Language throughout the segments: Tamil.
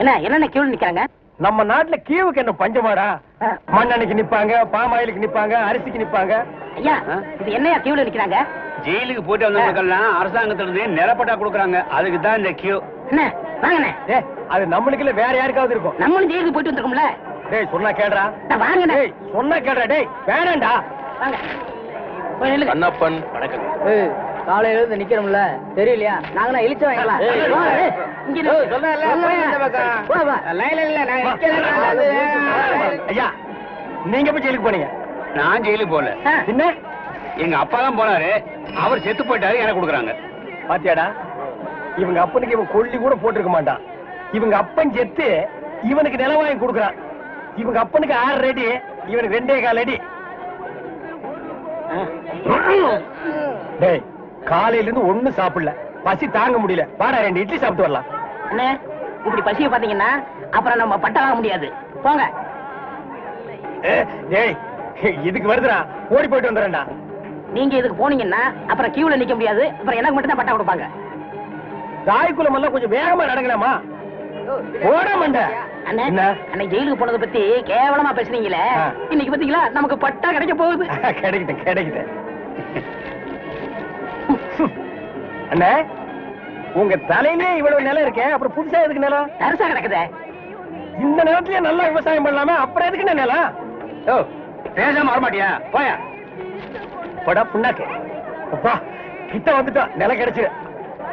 என்ன என்னென்ன கியூல நிக்கிறாங்க? நம்ம நாட்டுல கீவுக்கு என்ன பஞ்சமாடா. மண்ணெண்ணைக்கு நிப்பாங்க பாமாயிலுக்கு நிப்பாங்க அரிசிக்கு நிப்பாங்க. ஐயா இது என்னையா கியூல நிக்கிறாங்க? ஜெயிலுக்கு போயிட்டு வந்தவங்களுக்கெல்லாம் அரசாங்கத்துல இருந்து நிலப்பட்டா கொடுக்குறாங்க. அதுக்கு தான் இந்த கியூ என்ன வாங்கண்ணே ஏ அது நம்மளுக்கு இல்ல வேற யாருக்காவது இருக்கும். நம்மளும் ஜெயிலுக்கு போயிட்டு வந்திருக்கோம்ல? டேய் சொன்னா கேடுறா வாங்கண்ணே டேய் சொன்னா கேடுறா டேய் வேணாம்டா. வாங்க. கண்ணப்பன் வணக்கம். காலையில இருந்து நிக்கிறோம்ல. தெரியலையா? நாங்க இழிச்ச வாங்கலாம். ஐயா நீங்க போய் ஜெயிலுக்கு போனீங்க. நான் ஜெயிலுக்கு போல என்ன எங்க அப்பா தான் போனாரு. அவர் செத்து போயிட்டாரு எனக்கு கொடுக்குறாங்க. பாத்தியாடா? இவங்க அப்பனுக்கு இவன் கொல்லி கூட போட்டிருக்க மாட்டான். இவங்க அப்பன் செத்து இவனுக்கு நிலம் வாங்கி கொடுக்குறான். இவங்க அப்பனுக்கு ஆறு அடி இவனுக்கு ரெண்டே கால் அடி. டேய் காலையில இருந்து ஒண்ணும் சாப்பிடல. பசி தாங்க முடியல. வாடா ரெண்டு இட்லி சாப்பிட்டு வரலாம். அண்ணே இப்படி பசிய பாத்தீங்கன்னா அப்புறம் நம்ம பட்டை வாங்க முடியாது. போங்க. ஏ, டேய் இதுக்கு வருதுடா. ஓடி போயிட்டு வந்துடுறேன்டா. நீங்க இதுக்கு போனீங்கன்னா அப்புறம் கியூல நிக்க முடியாது. அப்புறம் எனக்கு மட்டும் தான் பட்டா கொடுப்பாங்க. தாய்க்குளம் எல்லாம் கொஞ்சம் வேகமா நடங்கலாமா ஓட மண்ட. அண்ணே என்ன? அன்னைக்கு ஜெயிலுக்கு போனதை பத்தி கேவலமா பேசுனீங்களே. இன்னைக்கு பாத்தீங்களா நமக்கு பட்டா கிடைக்க போகுது. கிடைக்கிட்டேன் கிடைக்கிட்டேன் அண்ணே உங்க தலையிலே இவ்வளவு நிலம் இருக்கே அப்புறம் புதுசா எதுக்கு நிலம்? தரிசா கிடக்குதே. இந்த நிலத்திலேயே நல்லா விவசாயம் பண்ணலாமே அப்புறம் எதுக்கு என்ன நிலம்? ஓ பேசாம வரமாட்டியா? போயா. படா புண்ணாக்கு. அப்பா கிட்ட வந்துட்டோம் நிலம் கிடைச்சு.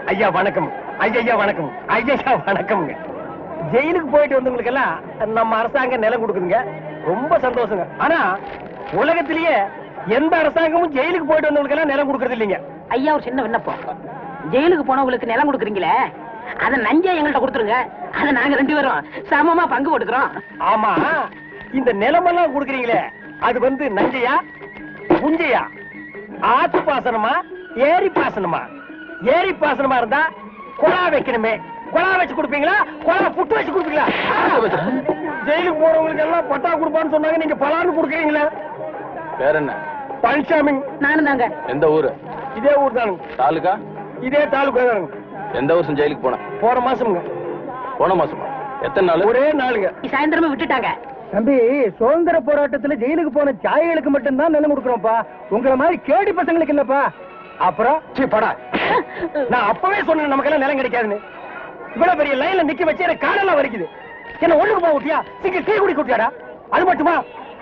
ஐயா வணக்கம். ஐயா வணக்கம். ஐயா வணக்கம்ங்க. ஜெயிலுக்கு போயிட்டு வந்தவங்களுக்கு எல்லாம் நம்ம அரசாங்கம் நிலம் கொடுக்குதுங்க. ரொம்ப சந்தோஷங்க. ஆனா உலகத்திலேயே எந்த அரசாங்கமும் ஜெயிலுக்கு போயிட்டு வந்தவங்களுக்கு எல்லாம் நிலம் கொடுக்கறது இல்லைங்க. ஐயா ஒரு சின்ன விண்ணப்பம். ஜெயிலுக்கு போனவங்களுக்கு நிலம் கொடுக்குறீங்களே? அத நஞ்சா எங்கள்கிட்ட கொடுத்துருங்க. அத நாங்க ரெண்டு பேரும் சமமா பங்கு போட்டுக்கிறோம். ஆமா இந்த நிலமெல்லாம் கொடுக்குறீங்களே அது வந்து நஞ்சையா? புஞ்சையா? ஆத்து பாசனமா? ஏரி பாசனமா? ஏரி பாசனமா இருந்தா குழா வைக்கணுமே. குழா வச்சு கொடுப்பீங்களா? குழா புட்டு வச்சு கொடுப்பீங்களா? ஜெயிலுக்கு போறவங்களுக்கு எல்லாம் பட்டா கொடுப்பான்னு சொன்னாங்க. நீங்க பலான்னு கொடுக்குறீங்களா. பேர் என்ன? பழனிசாமி நானும் தாங்க எந்த ஊரு? இதே ஊர் தானுங்க. தாலுகா? இதே தாலுக்கா தானுங்க எந்த வருஷம் ஜெயிலுக்கு போன? போன மாசம்ங்க. போன மாசமா? எத்தனை நாள்? ஒரே நாளுங்க. சாயந்தரமே விட்டுட்டாங்க. தம்பி சுதந்திர போராட்டத்துல ஜெயிலுக்கு போன சாயலுக்கு மட்டும்தான் நிலம் கொடுக்குறோம்ப்பா உங்களை மாதிரி கேடி பசங்களுக்கு இல்லப்பா. அப்புறம் சீ படா. நான் அப்பவே சொன்னேன் நமக்கெல்லாம் நிலம் கிடைக்காதுன்னு. இவ்வளவு பெரிய லைன்ல நிக்க வச்சு எனக்கு காலெல்லாம் வலிக்குது. என்ன ஒண்ணுக்கு போக விட்டியா? சிங்க கீ குடி குட்டியாடா அது மட்டுமா?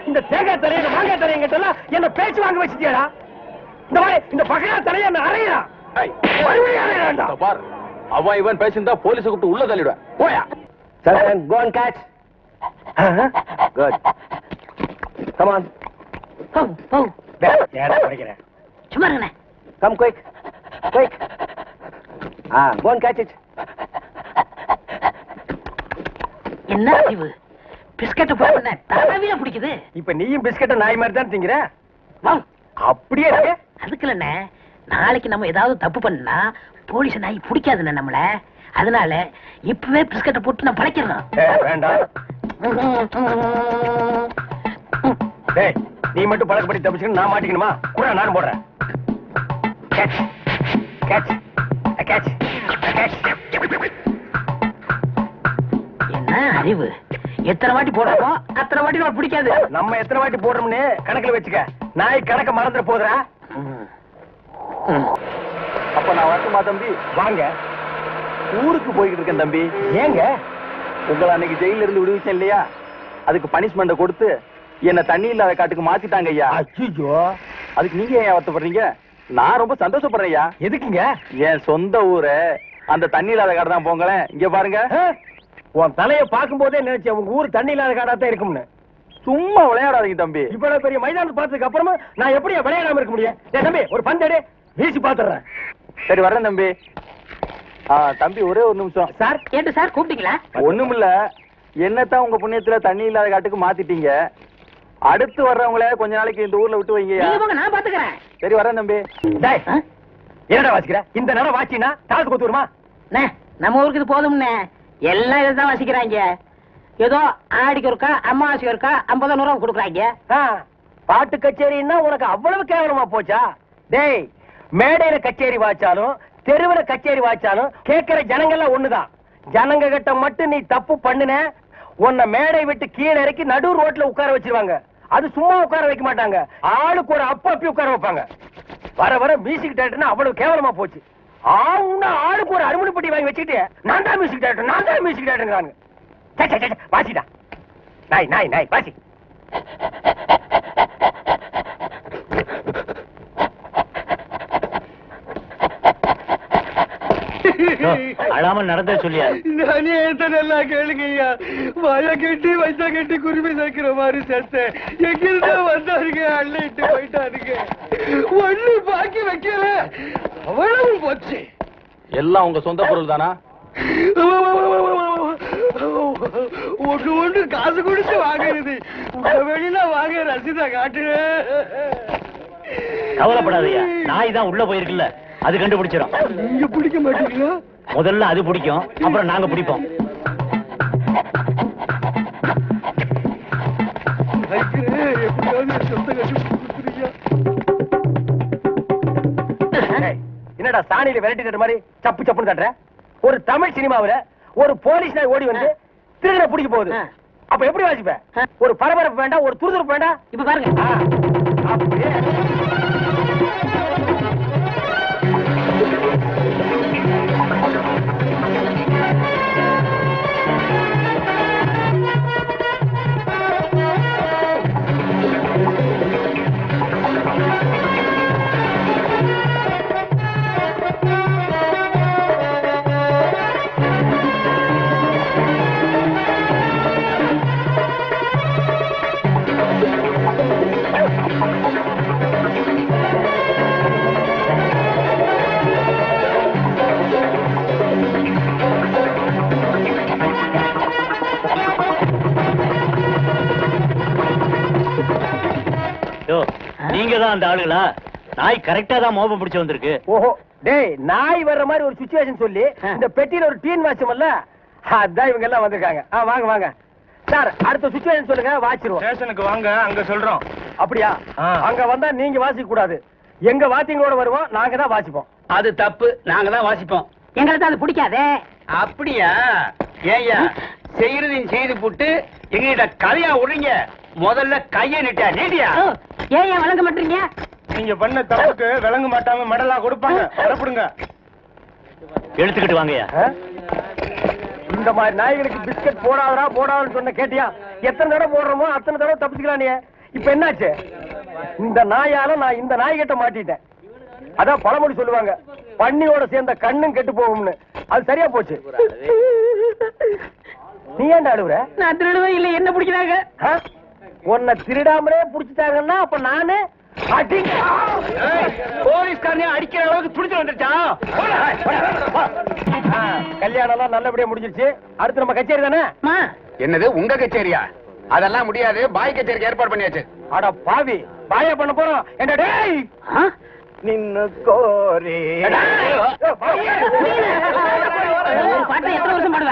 இந்த தேங்காய் தலைய இந்த மாங்காய் கிட்ட என்ன பேச்சு வாங்க வச்சிட்டியாடா? இந்த மாதிரி இந்த பகையா தலைய என்ன அறையா பார் அவன் இவன் பேசியிருந்தா போலீஸை கூப்பிட்டு உள்ள தள்ளிடுவேன் போயா? சரண் குட் போ. படிக்கிறேன் சும்மா. என்ன அறிவு? பிஸ்கட் பிடிக்குது. இப்ப நீயும் பிஸ்கட்ட நாய் மாதிரி தான் திங்கிற? அப்படியே இருக்கு. அதுக்கு இல்லண்ணே நாளைக்கு நம்ம ஏதாவது தப்பு பண்ணா போலீஸ் நாய் பிடிக்காதுண்ணே நம்மள. அதனால இப்பவே பிஸ்கட்டை போட்டு நான் படைக்கிறோம் நீ மட்டும் பழக்கப்படி தப்பிச்சுக்கணும் நான் மாட்டிக்கணுமா? கூட நானும் போடுறேன். கேட்ச் கேட்ச் கேட்ச் கேட்ச் என்ன அறிவு? எத்தனை வாட்டி போடுறோமோ அத்தனை வாட்டி பிடிக்காது. நம்ம எத்தனை வாட்டி போடுறோம்னு கணக்குல வச்சுக்க. நாய் கணக்க மறந்துட போதுடா அப்ப நான் வரட்டுமா தம்பி? வாங்க. ஊருக்கு போய்கிட்டு இருக்கேன் தம்பி. ஏங்க? உங்களை அன்னைக்கு ஜெயில இருந்து விடுவிச்சேன் இல்லையா? அதுக்கு பனிஷ்மெண்ட கொடுத்து என்ன தண்ணி இல்லாத காட்டுக்கு மாத்திட்டாங்க ஐயா. அச்சுஜோ அதுக்கு நீங்க ஏன் வருத்தப்படுறீங்க? நான் ரொம்ப சந்தோஷப்படுறேன் ஐயா. எதுக்குங்க? என் சொந்த ஊரு அந்த தண்ணி இல்லாத காடு தான் போங்களேன். இங்க பாருங்க? உன் தலைய பார்க்கும் போதே நினைச்சேன் உங்க ஊர் தண்ணி இல்லாத காடா தான் இருக்கும்னு. சும்மா விளையாடாதீங்க தம்பி. இவ்வளவு பெரிய மைதானத்தை பார்த்ததுக்கு அப்புறமா நான் எப்படி விளையாடாம இருக்க முடியும்? டேய் தம்பி ஒரு பந்தடி வீசி பாத்துறேன். சரி வரேன் தம்பி. ஆ தம்பி ஒரே ஒரு நிமிஷம். சார் கேட்டு சார் கூப்பிட்டீங்களா? ஒண்ணுமில்ல. என்னத்தான் உங்க புண்ணியத்துல தண்ணி இல்லாத காட்டுக்கு மாத்திட்டீங்க. அடுத்து வர்றவங்கள கொஞ்ச நாளைக்கு இந்த ஊர்ல விட்டு போங்க நான் பாத்துக்கிறேன். சரி வரேன் தம்பி? என்னடா வாசிக்கிற? இந்த நேரம் வாச்சினா காலத்து கொத்து வருமா? அண்ணே, நம்ம ஊருக்கு இது போதும்ண்ணே. எல்லாம் இதான் வசிக்கிறாங்க. ஏதோ ஆடிக்கு ஒருக்கா அம்மாவாசைக்கு ஒருக்கா ஐம்பது நூறுவா கொடுக்குறாங்க. பாட்டு கச்சேரின்னா உனக்கு அவ்வளவு கேவலமா போச்சா? டேய் மேடையில கச்சேரி வாச்சாலும் தெருவில் கச்சேரி வாச்சாலும் கேட்கிற ஜனங்கள்லாம் ஒண்ணுதான். ஜனங்க கிட்ட மட்டும் நீ தப்பு பண்ணுன உன்னை மேடை விட்டு கீழே இறக்கி நடு ரோட்ல உட்கார வச்சிருவாங்க. அது சும்மா உட்கார வைக்க மாட்டாங்க. ஆளுக்கு ஒரு அப்ப அப்பி உட்கார வைப்பாங்க. வர வர மியூசிக் டேரக்டர்னா அவ்வளவு கேவலமா போச்சு. ஆவுன்னா ஆளுக்கு ஒரு அருமணி பட்டி வாங்கி வச்சுக்கிட்டு நான் தான் மியூசிக் டேரக்டர் நான் தான் மியூசிக் டேரக்டர்ங்கிறாங்க வாசிடா. நாய் நாய் நாய் வாசி. அழாமல் நடந்தே சொல்லியா? நானே நல்லா கேளுங்க ஐயா. வாய கட்டி வச்சா கட்டி குருவி சேர்க்கிற மாதிரி சேர்த்தேன். எங்கிருந்தா வந்தாருங்க அள்ளிட்டு போயிட்டாருங்க. ஒண்ணு பாக்கி வைக்கல. அவ்வளவு போச்சு. எல்லாம் உங்க சொந்த பொருள் தானா? ஒண்ணு ஒண்ணு காசு கொடுத்து வாங்குறது. உங்க வெளியில வாங்க ரசீதா காட்டு. கவலைப்படாதயா நாய் தான் உள்ள போயிருக்குல்ல. அது கண்டுபிடிச்சிடும் நீங்க பிடிக்க மாட்டீங்களா? முதல்ல அது பிடிக்கும் அப்புறம் நாங்க பிடிப்போம். என்னடா சாணியில விரட்டி தட்டுற மாதிரி சப்பு சப்புன்னு தட்டுற ஒரு தமிழ் சினிமாவுல ஒரு போலீஸ் நாய் ஓடி வந்து திருடனை பிடிக்க போகுது. அப்ப எப்படி வாசிப்ப? ஒரு பரபரப்பு வேண்டாம் ஒரு துருதுருப்பு வேண்டாம்? இப்ப பாருங்க. தான் அந்த ஆளுங்களா? நாய் கரெக்டா தான் மோப்பம் பிடிச்சு வந்திருக்கு. ஓஹோ டேய் நாய் வர்ற மாதிரி ஒரு சுச்சுவேஷன் சொல்லி. இந்த பெட்டியில ஒரு டீன் வாட்சமல்ல அதான் இவங்க எல்லாம் வந்திருக்காங்க. ஆ வாங்க வாங்க. சார் அடுத்த சுச்சுவேஷன் சொல்லுங்க வாச்சிருவோம். ஸ்டேஷனுக்கு வாங்க அங்க சொல்றோம். அப்படியா. அங்க வந்தா நீங்க வாசிக்க கூடாது. எங்க வாத்தியங்களோட வருவோம் நாங்க தான் வாசிப்போம். அது தப்பு நாங்க தான் வாசிப்போம். எங்களுக்கு அது பிடிக்காதே. அப்படியா? ஏய்யா செய்யறதையும் செய்து போட்டு எங்ககிட்ட கதையா விடுறீங்க. முதல்ல கைய நீட்டியா? நீட்டியா? ஏன் ஏன் வழங்க மாட்டீங்க? நீங்க பண்ண தப்புக்கு விளங்க மாட்டாம மெடலா கொடுப்பாங்க. வரப்படுங்க. எடுத்துக்கிட்டு வாங்கய்யா. ஆ? இந்த மாதிரி நாய்களுக்கு பிஸ்கட் போடாதடா போடாதுன்னு சொன்ன கேட்டியா? எத்தனை தடவை போடுறோமோ அத்தனை தடவை தப்பிச்சுக்கலாம் நீ இப்ப என்னாச்சு? இந்த நாயால நான் இந்த நாய்கிட்ட மாட்டிட்டேன். அதான் பழமொழி சொல்லுவாங்க பன்னியோட சேர்ந்த கண்ணும் கெட்டு போகும்னு. அது சரியா போச்சு. நீ ஏன்டா அழுவுற நான் திருடுவே இல்ல. என்ன பிடிக்கிறாங்க? உன்னை திருடாமலே புடிச்சிட்டாங்கன்னா அப்ப நானு அடி போலீஸ்காரனே அடிக்கிற அளவுக்கு துடிச்சு வந்துருச்சா? ஆ, கல்யாணம் எல்லாம் நல்லபடியா முடிஞ்சிருச்சு. அடுத்து நம்ம கச்சேரி தானே? என்னது உங்க கச்சேரியா? அதெல்லாம் முடியாது. பாய் கச்சேரிக்கு ஏற்பாடு பண்ணியாச்சு. அட பாவி பாயா பண்ண போறோம். என்ன டேய்? ஆ? நின்னு கோரி. பாட்டை எத்தனை வருஷம் பாடுவேன்